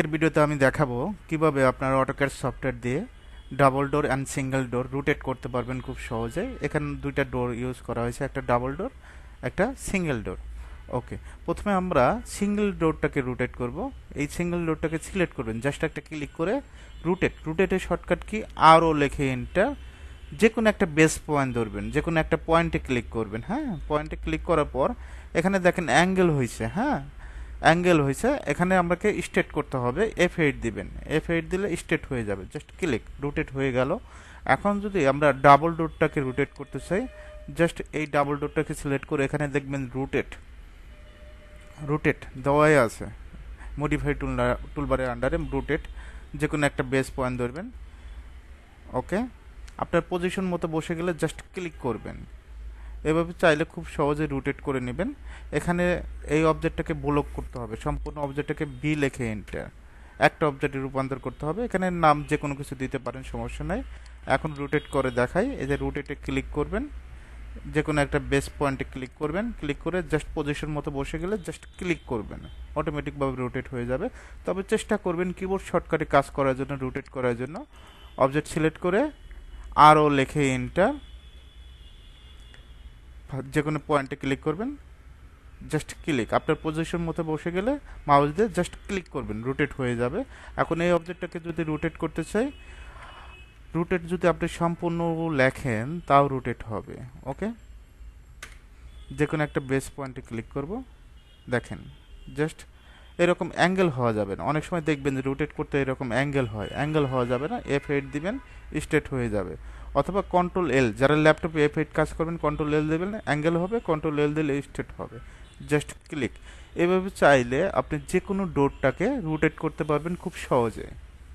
এর ভিডিওতে আমি দেখাবো কীভাবে আপনার অটোক্যাড সফটওয়্যার দিয়ে double door and single door rotate করতে পারবেন খুব সহজে। এখানে দুইটা ডোর ইউজ করা হয়েছে, একটা ডাবল ডোর একটা সিঙ্গেল ডোর ওকে প্রথমে আমরা সিঙ্গেল ডোরটাকে রুটেট করব। এই সিঙ্গেল ডোরটাকে সিলেক্ট করবেন জাস্ট একটা ক্লিক করে রুটেট রুটেটের শর্টকাট কি আরও লেখে এন্টার যে কোনো একটা বেস পয়েন্ট ধরবেন যে কোনো একটা পয়েন্টে ক্লিক করবেন হ্যাঁ? পয়েন্টে ক্লিক করার পর, এখানে দেখেন অ্যাঙ্গেল হয়েছে হ্যাঁ? অ্যাঙ্গেল হয়েছে এখানে আমাকে স্টেট করতে হবে এফ এইট দিবেন। এফ এইট দিলে স্টেট হয়ে যাবে জাস্ট ক্লিক রুটেট হয়ে গেল। এখন যদি আমরা ডাবল ডোরটাকে রুটেট করতে চাই জাস্ট এই ডাবল ডোরটাকে সিলেক্ট করে এখানে দেখবেন রুটেট রুটেট দেওয়াই আছে। মডিফাই টুল টুলবারের আন্ডারে রুটেট যে কোনো একটা বেস পয়েন্ট ধরবেন। ওকে আপনার পজিশন মতো বসে গেলে জাস্ট ক্লিক করবেন। এভাবে চাইলে খুব সহজে রুটেট করে নেবেন। এখানে এই অবজেক্টটাকে ব্লক করতে হবে। সম্পূর্ণ অবজেক্টটাকে বি লেখে এন্টার একটা অবজেক্টে রূপান্তর করতে হবে। এখানে নাম যে কোনো কিছু দিতে পারেন, সমস্যা নাই। এখন রুটেট করে দেখাই। এই যে রুটেটে ক্লিক করবেন। যে কোনো একটা বেস পয়েন্টে ক্লিক করবেন। ক্লিক করে জাস্ট পজিশন মতো বসে গেলে জাস্ট ক্লিক করবেন। অটোমেটিকভাবে রোটেট হয়ে যাবে। তবে চেষ্টা করবেন কিবোর্ড শর্টকাটে কাজ করার জন্য রোটেট করার জন্য। অবজেক্ট সিলেক্ট করে আরও লেখে এন্টার যে কোনো পয়েন্টে ক্লিক করবেন। জাস্ট ক্লিক আপনার পজিশন মতো বসে গেলে মাউস দিয়ে জাস্ট ক্লিক করবেন রোটেট হয়ে যাবে। এখন এই অবজেক্টটাকে যদি রোটেট করতে চাই রুটেট যদি আপনি সম্পূর্ণ লেখেন, তাও রুটেট হবে ওকে যে কোনো একটা বেস পয়েন্টে ক্লিক করব। দেখেন জাস্ট এরকম অ্যাঙ্গেল হওয়া যাবে না। অনেক সময় দেখবেন যে রুটেট করতে এরকম অ্যাঙ্গেল হয়। অ্যাঙ্গেল হওয়া যাবে না। এফ এইট দিবেন স্ট্রেট হয়ে যাবে। অথবা কন্ট্রোল এল যারা ল্যাপটপে এফ এইট কাজ করবেন কন্ট্রোল এল দেবেন অ্যাঙ্গেল হবে কন্ট্রোল এল দিলে স্টেট হবে। জাস্ট ক্লিক এভাবে চাইলে আপনি যে কোনো ডোরটাকে রোটেট করতে পারবেন খুব সহজে।